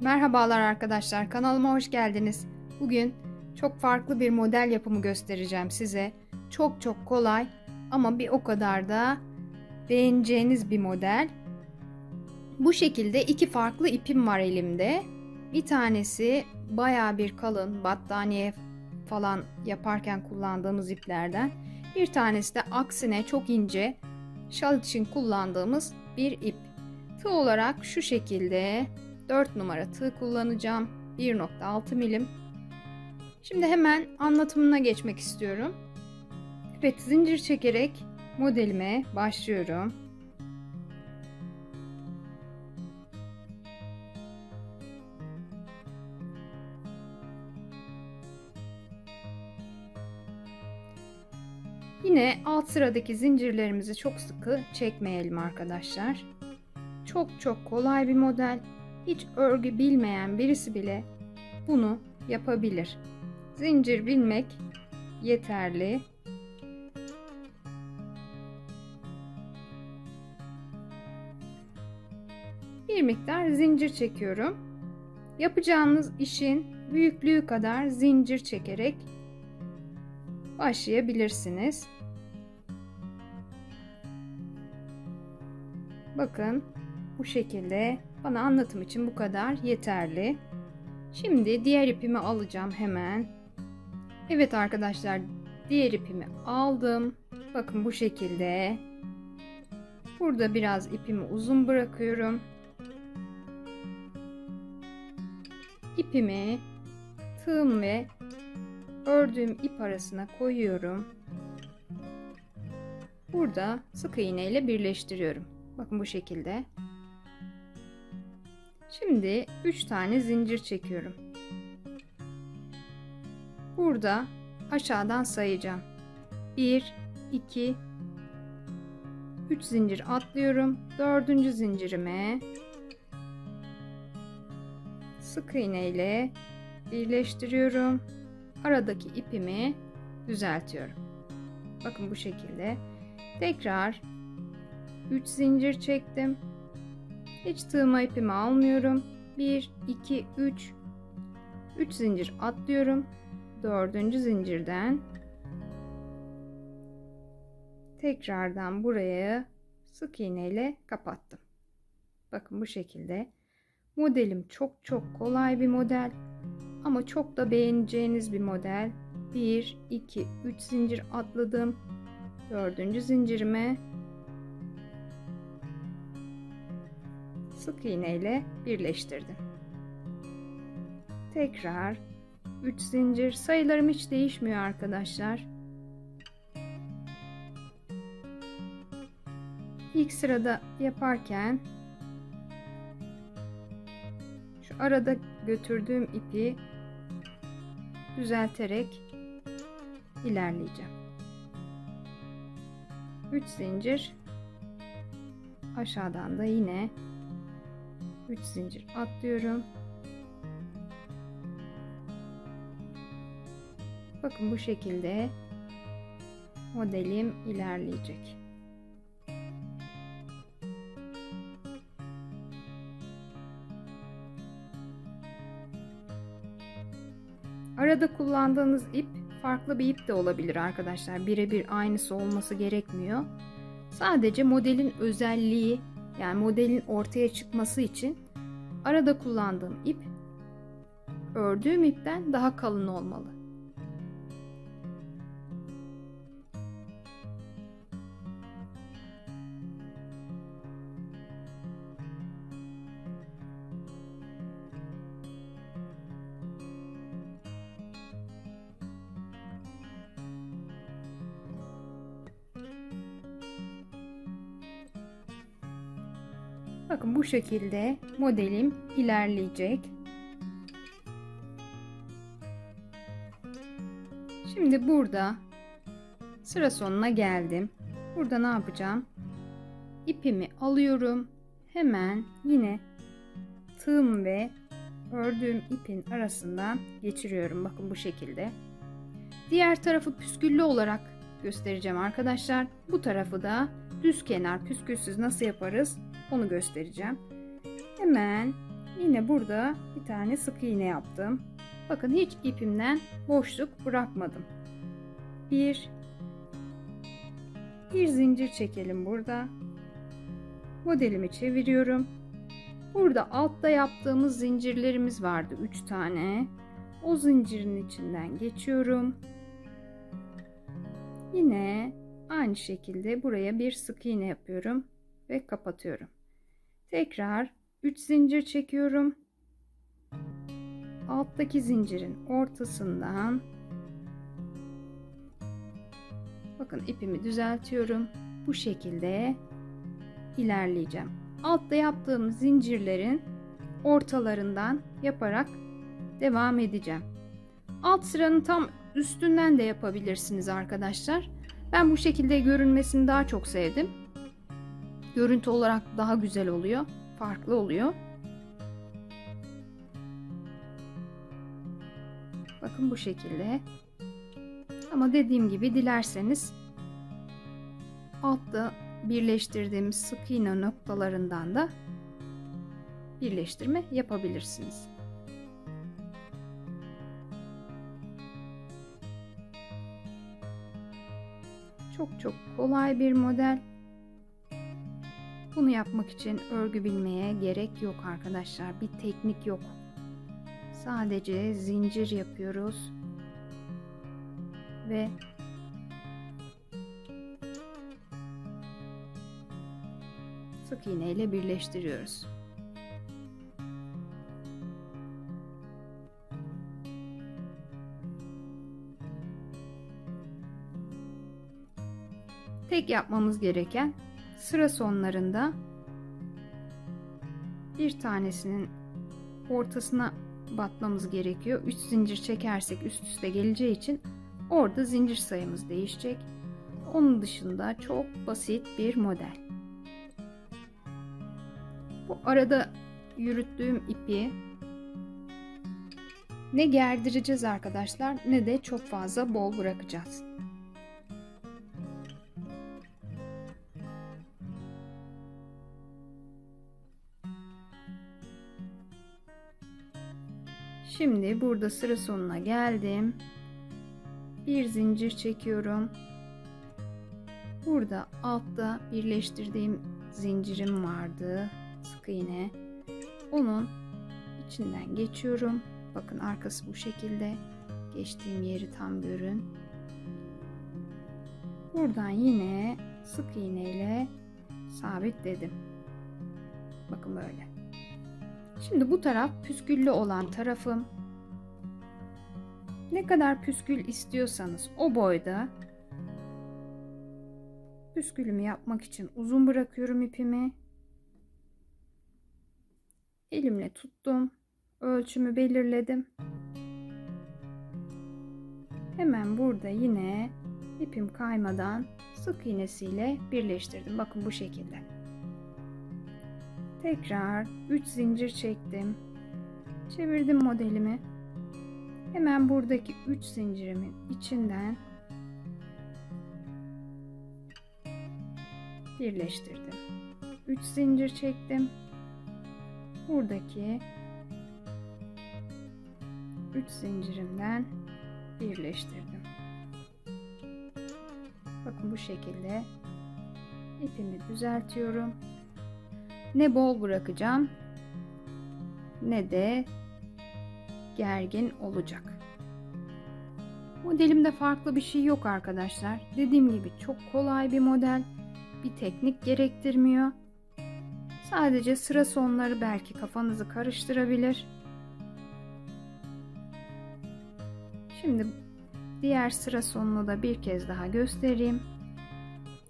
Merhabalar arkadaşlar, kanalıma hoş geldiniz. Bugün çok farklı bir model yapımı göstereceğim size. Çok çok kolay ama bir o kadar da beğeneceğiniz bir model. Bu şekilde iki farklı ipim var elimde. Bir tanesi baya bir kalın battaniye falan yaparken kullandığımız iplerden. Bir tanesi de aksine çok ince şal için kullandığımız bir ip. Tığ olarak şu şekilde 4 numara tığ kullanacağım. 1.6 milim. Şimdi hemen anlatımına geçmek istiyorum. Evet zincir çekerek modelime başlıyorum. Yine alt sıradaki zincirlerimizi çok sıkı çekmeyelim arkadaşlar. Çok çok kolay bir model. Hiç örgü bilmeyen birisi bile bunu yapabilir. Zincir bilmek yeterli. Bir miktar zincir çekiyorum. Yapacağınız işin büyüklüğü kadar zincir çekerek başlayabilirsiniz. Bakın bu şekilde bana anlatım için bu kadar yeterli. Şimdi diğer ipimi alacağım hemen. Evet arkadaşlar diğer ipimi aldım. Bakın bu şekilde. Burada biraz ipimi uzun bırakıyorum. İpimi tığım ve ördüğüm ip arasına koyuyorum. Burada sık iğne ile birleştiriyorum. Bakın bu şekilde. Şimdi 3 tane zincir çekiyorum. Burada aşağıdan sayacağım. 1 2 3 zincir atlıyorum. 4. zincirime sık iğne ile birleştiriyorum. Aradaki ipimi düzeltiyorum. Bakın bu şekilde. Tekrar 3 zincir çektim. Hiç tığıma ipimi almıyorum. 1, 2, 3. 3 zincir atlıyorum. 4. zincirden tekrardan buraya sık iğne ile kapattım. Bakın bu şekilde. Modelim çok çok kolay bir model ama çok da beğeneceğiniz bir model. 1, 2, 3 zincir atladım. 4. zincirime sık iğne ile birleştirdim. Tekrar 3 zincir sayılarım hiç değişmiyor arkadaşlar. İlk sırada yaparken şu arada götürdüğüm ipi düzelterek ilerleyeceğim. 3 zincir aşağıdan da yine 3 zincir atlıyorum. Bakın bu şekilde modelim ilerleyecek. Arada kullandığınız ip farklı bir ip de olabilir arkadaşlar. Birebir aynısı olması gerekmiyor. Sadece modelin özelliği yani modelin ortaya çıkması için arada kullandığım ip ördüğüm ipten daha kalın olmalı. Bakın bu şekilde modelim ilerleyecek. Şimdi burada sıra sonuna geldim. Burada ne yapacağım? İpimi alıyorum. Hemen yine tığım ve ördüğüm ipin arasından geçiriyorum. Bakın bu şekilde. Diğer tarafı püsküllü olarak göstereceğim arkadaşlar. Bu tarafı da düz kenar püskülsüz nasıl yaparız onu göstereceğim. Hemen Yine burada bir tane sık iğne yaptım. Bakın hiç ipimden boşluk bırakmadım. Bir bir zincir çekelim burada. Modelimi çeviriyorum. Burada altta yaptığımız zincirlerimiz vardı 3 tane. O zincirin içinden geçiyorum. Yine aynı şekilde buraya bir sık iğne yapıyorum ve kapatıyorum. Tekrar 3 zincir çekiyorum. Alttaki zincirin ortasından bakın ipimi düzeltiyorum. Bu şekilde ilerleyeceğim. Altta yaptığım zincirlerin ortalarından yaparak devam edeceğim. Alt sıranın tam üstünden de yapabilirsiniz arkadaşlar. Ben bu şekilde görünmesini daha çok sevdim. Görüntü olarak daha güzel oluyor. Farklı oluyor. Bakın bu şekilde. Ama dediğim gibi dilerseniz altta birleştirdiğimiz sık iğne noktalarından da birleştirme yapabilirsiniz. Çok çok kolay bir model. Bunu yapmak için örgü bilmeye gerek yok arkadaşlar. Bir teknik yok. Sadece zincir yapıyoruz. Ve sık iğne ile birleştiriyoruz. Tek yapmamız gereken sıra sonlarında bir tanesinin ortasına batmamız gerekiyor. 3 zincir çekersek üst üste geleceği için orada zincir sayımız değişecek. Onun dışında çok basit bir model. Bu arada yürüttüğüm ipi ne gerdireceğiz arkadaşlar ne de çok fazla bol bırakacağız. Şimdi burada sıra sonuna geldim. Bir zincir çekiyorum. Burada altta birleştirdiğim zincirim vardı. Sık iğne. Onun içinden geçiyorum. Bakın arkası bu şekilde. Geçtiğim yeri tam görün. Buradan yine sık iğne ile sabitledim. Bakın böyle. Şimdi bu taraf püsküllü olan tarafım. Ne kadar püskül istiyorsanız o boyda püskülümü yapmak için uzun bırakıyorum ipimi. Elimle tuttum. Ölçümü belirledim. Hemen burada yine ipim kaymadan sık iğnesiyle birleştirdim. Bakın bu şekilde. Tekrar 3 zincir çektim. Çevirdim modelimi. Hemen buradaki 3 zincirimin içinden birleştirdim. 3 zincir çektim. Buradaki 3 zincirimden birleştirdim. Bakın bu şekilde ipimi düzeltiyorum. Ne bol bırakacağım ne de gergin olacak. Modelimde farklı bir şey yok arkadaşlar. Dediğim gibi çok kolay bir model. Bir teknik gerektirmiyor. Sadece sıra sonları belki kafanızı karıştırabilir. Şimdi diğer sıra sonunu da bir kez daha göstereyim.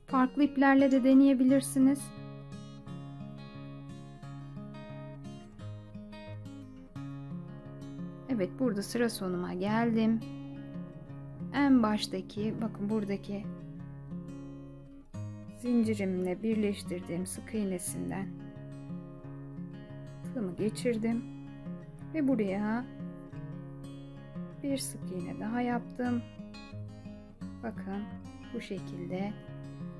Farklı iplerle de deneyebilirsiniz. Evet burada sıra sonuma geldim. En baştaki bakın buradaki zincirimle birleştirdiğim sık iğnesinden tığımı geçirdim ve buraya bir sık iğne daha yaptım. Bakın bu şekilde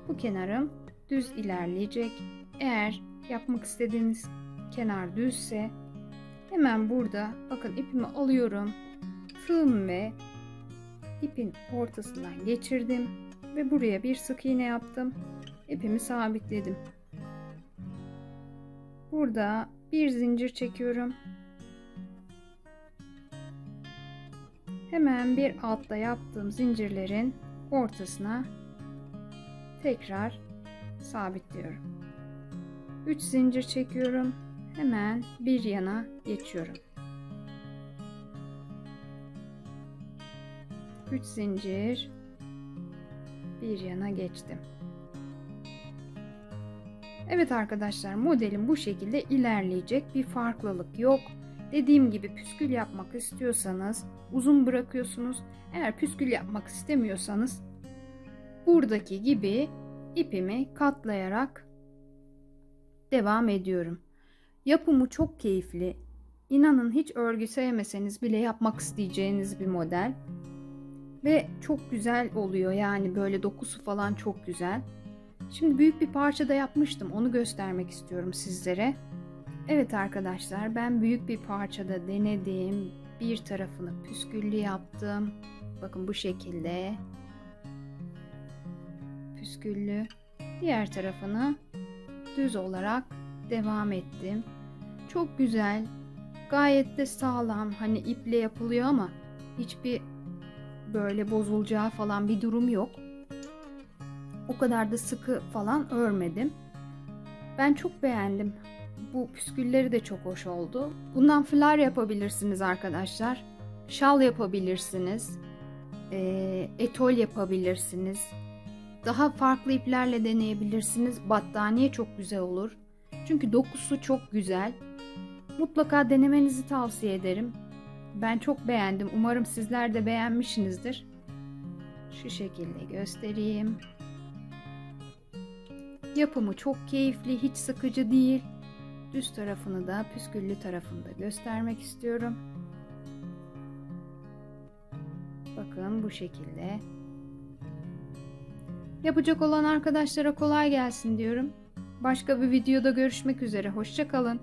bu kenarım düz ilerleyecek. Eğer yapmak istediğiniz kenar düzse Hemen burada bakın ipimi alıyorum. Tığım ve ipin ortasından geçirdim ve buraya bir sık iğne yaptım. İpimi sabitledim. Burada bir zincir çekiyorum. Hemen bir altta yaptığım zincirlerin ortasına tekrar sabitliyorum. 3 zincir çekiyorum. Hemen bir yana geçiyorum. 3 zincir bir yana geçtim. Evet arkadaşlar modelim bu şekilde ilerleyecek bir farklılık yok. Dediğim gibi püskül yapmak istiyorsanız uzun bırakıyorsunuz. Eğer püskül yapmak istemiyorsanız buradaki gibi ipimi katlayarak devam ediyorum. Yapımı çok keyifli. İnanın hiç örgü sevmeseniz bile yapmak isteyeceğiniz bir model. Ve çok güzel oluyor yani böyle dokusu falan çok güzel. Şimdi büyük bir parça da yapmıştım. Onu göstermek istiyorum sizlere. Evet arkadaşlar ben büyük bir parçada denedim. Bir tarafını püsküllü yaptım. Bakın bu şekilde. Püsküllü. Diğer tarafını düz olarak devam ettim. Çok güzel. Gayet de sağlam. Hani iple yapılıyor ama hiçbir böyle bozulacağı falan bir durum yok. O kadar da sıkı falan örmedim. Ben çok beğendim. Bu püskülleri de çok hoş oldu. Bundan flar yapabilirsiniz arkadaşlar. Şal yapabilirsiniz. E, etol yapabilirsiniz. Daha farklı iplerle deneyebilirsiniz. Battaniye çok güzel olur. Çünkü dokusu çok güzel. Mutlaka denemenizi tavsiye ederim. Ben çok beğendim. Umarım sizler de beğenmişsinizdir. Şu şekilde göstereyim. Yapımı çok keyifli, hiç sıkıcı değil. Düz tarafını da püsküllü tarafını da göstermek istiyorum. Bakın bu şekilde. Yapacak olan arkadaşlara kolay gelsin diyorum. Başka bir videoda görüşmek üzere. Hoşçakalın.